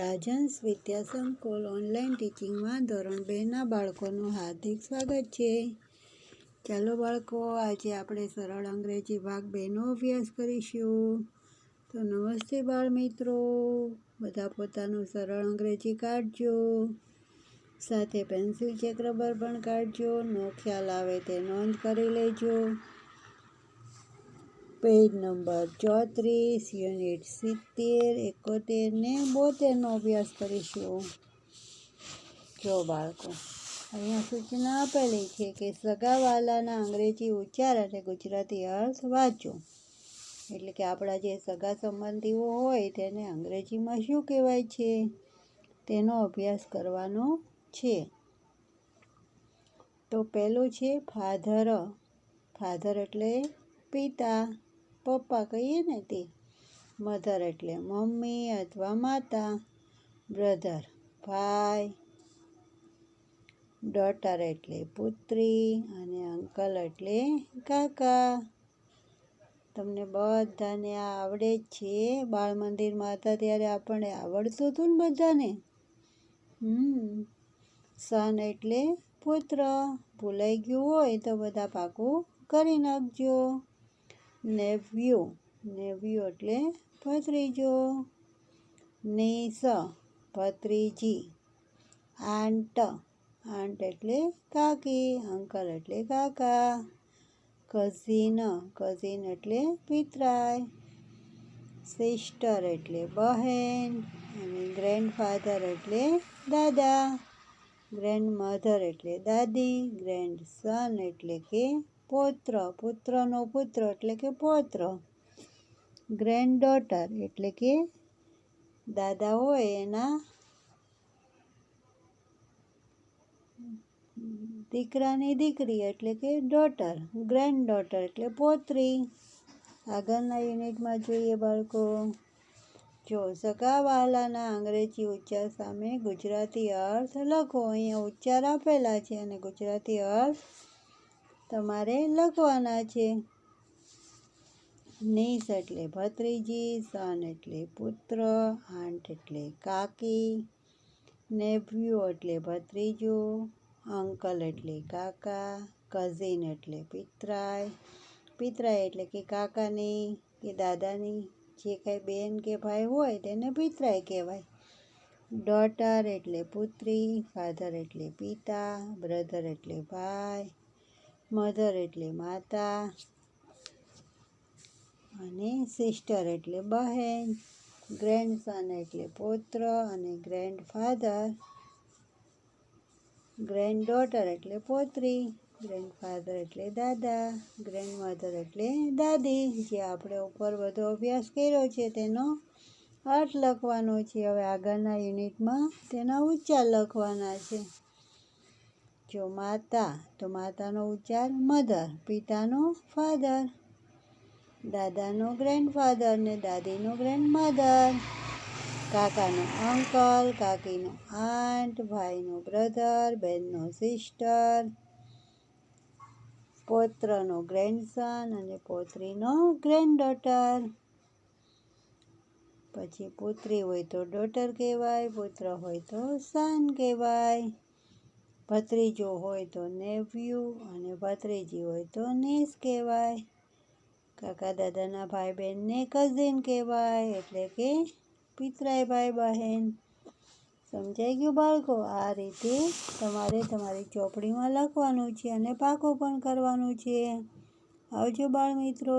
Rajhans વિદ્યાસંકુલ online ટીચિંગમાં ધોરણ બેના બાળકોનું હાર્દિક સ્વાગત છે. ચાલો બાળકો, આજે આપણે સરળ અંગ્રેજી ભાગ બેનો અભ્યાસ કરીશું. તો નમસ્તે બાળ મિત્રો, બધા પોતાનું સરળ અંગ્રેજી કાઢજો. સાથે પેન્સિલ ચેક રબર પણ કાઢજો. નો ખ્યાલ આવે તે નોંધ કરી લેજો. પેજ નંબર ચોત્રીસ, યુનિટ સિત્તેર, એકોતેર ને બોતેરનો અભ્યાસ કરીશું. જો બાળકો, અહીંયા સૂચના આપેલી છે કે સગાવાલાના અંગ્રેજી ઉચ્ચાર અને ગુજરાતી અર્થ વાંચો. એટલે કે આપણા જે સગા સંબંધીઓ હોય તેને અંગ્રેજીમાં શું કહેવાય છે? તેનો અભ્યાસ કરવાનો છે. તો પહેલું છે ફાધર. ફાધર એટલે પિતા. પપ્પા કહીએ ને તે, મધર એટલે મમ્મી અથવા માતા, બ્રધર ભાઈ, ડોટર એટલે પુત્રી અને અંકલ એટલે કાકા. તમને બધાને આ આવડે જ છે. બાળ મંદિરમાં હતા ત્યારે આપણને આવડતું હતું ને બધાને? હમ. સન એટલે પુત્ર. ભૂલાઈ ગયું હોય તો બધા પાકું કરી નાખજો. નેવ્યુ નેવ્યુ એટલે ભત્રીજો. નીસ, ભત્રીજી. આંટ આંટ એટલે કાકી, અંકલ એટલે કાકા. કઝિન કઝિન એટલે પિતરાય. સિસ્ટર એટલે બહેન, અને ગ્રેન્ડફાધર એટલે દાદા. ગ્રેન્ડ મધર એટલે દાદી ગ્રેન્ડ સન એટલે કે પૌત્ર, પુત્રનો પુત્ર એટલે કે પૌત્ર. ગ્રેન્ડ ડોટર એટલે કે દાદા હોય એના દીકરાની દીકરી એટલે કે ડોટર ગ્રેન્ડ ડોટર એટલે પોત્રી. આગળના યુનિટમાં જોઈએ બાળકો. જો સગાવાલાના અંગ્રેજી ઉચ્ચાર સામે ગુજરાતી અર્થ લખો, અહીંયા ઉચ્ચાર આપેલા છે અને ગુજરાતી અર્થ તમારે લખવાના છે. નીસ એટલે ભત્રીજી, સન એટલે પુત્ર આંટ એટલે કાકી, નેભ્યુ એટલે ભત્રીજો, અંકલ એટલે કાકા કઝિન એટલે પિતરાય. પિતરાય એટલે કે કાકાની, કે દાદાની, જે કાંઈ બેન કે ભાઈ હોય તેને પિતરાય કહેવાય. ડોટર એટલે પુત્રી ફાધર એટલે પિતા બ્રધર એટલે ભાઈ મધર એટલે માતા અને સિસ્ટર એટલે બહેન ગ્રેન્ડસન એટલે પુત્ર અને ગ્રેન્ડફાધર ગ્રેન્ડ ડોટર એટલે પોત્રી ગ્રેન્ડફાધર એટલે દાદા ગ્રેન્ડમધર એટલે દાદી. જે આપણે ઉપર બધો અભ્યાસ કર્યો છે તેનો અર્થ લખવાનો છે. હવે આગળના યુનિટમાં તેના ઉચ્ચાર લખવાના છે. જો માતા તો માતાનો ઉચ્ચાર મધર પિતાનો ફાધર દાદાનો ગ્રેન્ડફાધર ને દાદીનો ગ્રેન્ડમધર કાકાનો અંકલ કાકીનો આંટ ભાઈનો બ્રધર બહેનનો સિસ્ટર પૌત્રનો ગ્રેન્ડસન અને પૌત્રીનો ગ્રેન્ડડોટર પછી પુત્રી હોય તો ડોટર કહેવાય પુત્ર હોય તો સન કહેવાય ભત્રીજો હોય તો નેવ્યુ અને ભત્રીજી હોય તો નીસ કહેવાય. કાકા દાદાના ભાઈ બહેનને કઝિન કહેવાય એટલે કે પિતરાય ભાઈ બહેન સમજાઈ ગયું બાળકો? આ રીતે તમારે તમારી ચોપડીમાં લખવાનું છે અને પાકો પણ કરવાનું છે. આવજો બાળ મિત્રો.